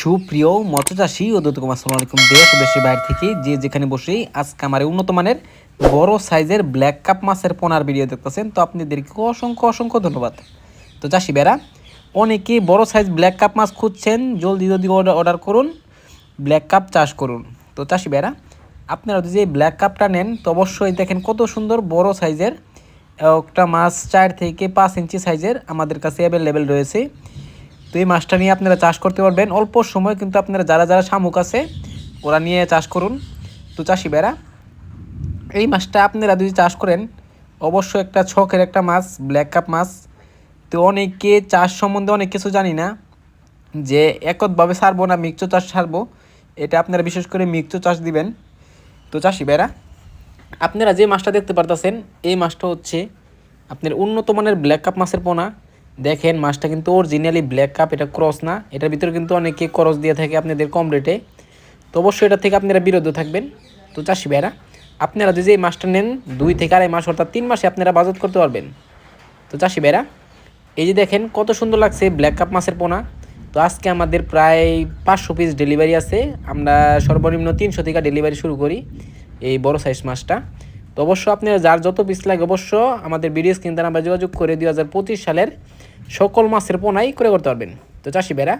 সুপ্রিয় মৎস্যচাষী ও দত্তকুম আসসালামু আলাইকুম। দেশ দেশের বাইরে থেকে যে যেখানে বসেই আজকে আমার উন্নত মানের বড় সাইজের ব্ল্যাক কাপ মাছের পোনার ভিডিও দেখতেছেন, তো আপনাদেরকে অসংখ্য অসংখ্য ধন্যবাদ। তো চাষি বেড়া অনেকে বড় সাইজ ব্ল্যাক কাপ মাছ খুঁজছেন, জলদি জলদি অর্ডার করুন, ব্ল্যাক কাপ চাষ করুন। তো চাষি বেড়া আপনারা যদি ব্ল্যাক কাপটা নেন, তো অবশ্যই দেখেন কত সুন্দর বড় সাইজের একটা মাছ চার থেকে পাঁচ ইঞ্চি সাইজের আমাদের কাছে অ্যাভেলেবেল রয়েছে। তো এই মাছটা নিয়ে আপনারা চাষ করতে পারবেন। অল্প সময় কিন্তু আপনারা যারা যারা শামুক আছে, ওরা নিয়ে চাষ করুন। তো চাষি বেড়া এই মাছটা আপনারা যদি চাষ করেন, অবশ্যই একটা ছকের একটা মাছ ব্ল্যাক কাপ মাছ। তো অনেকে চাষ সম্বন্ধে অনেক কিছু জানি না, যে একতভাবে ছাড়বো না মিক্সো চাষ ছাড়বো এটা আপনারা বিশেষ করে মিক্সো চাষ দিবেন। তো চাষি বেড়া আপনারা যে মাছটা দেখতে পারতেছেন, এই মাছটা হচ্ছে আপনার উন্নত মানের ব্ল্যাক কাপ মাছের পোনা। দেখেন মাছটা কিন্তু অরিজিনালি ব্ল্যাক কাপ এটা ক্রস না। এটার ভিতরে কিন্তু অনেকে ক্রস দিয়ে থাকে আপনাদের কম রেটে তো অবশ্যই এটা থেকে আপনারা বিরত থাকবেন। তো চাষি ভাইরা, আপনারা যদি এই মাছটা নেন, দুই থেকে আড়াই মাস অর্থাৎ তিন মাসে আপনারা বাজত করতে পারবেন। তো চাষি ভাইরা, এই যে দেখেন কত সুন্দর লাগছে ব্ল্যাক কাপ মাছের পোনা। তো আজকে আমাদের প্রায় পাঁচশো পিস ডেলিভারি আছে। আমরা সর্বনিম্ন তিনশো থেকে ডেলিভারি শুরু করি এই বড় সাইজ মাছটা। তো অবশ্য আপনার যার যত পিস লাগে অবশ্য আমাদের ভিডিও স্ক্রিন দ্বারা আমরা যোগাযোগ করে দুই হাজার পঁচিশ সালের সকল মাছের পোনাই করে করতে পারবেন। তো চাষি বেড়া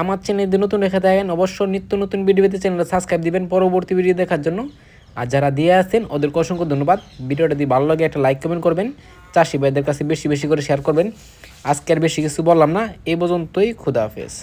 আমার চ্যানেল নতুন রেখে থাকেন অবশ্য নিত্য নতুন ভিডিও পেতে চ্যানেলটা সাবস্ক্রাইব দিবেন পরবর্তী ভিডিও দেখার জন্য। আর যারা দিয়ে আছেন ওদেরকে অসংখ্য ধন্যবাদ। ভিডিওটা দিয়ে ভালো লাগে, একটা লাইক কমেন্ট করবেন। চাষি ভাইদের কাছে বেশি বেশি করে শেয়ার করবেন। আজকে আর বেশি কিছু বললাম না এই পর্যন্তই, খুদা হাফেজ।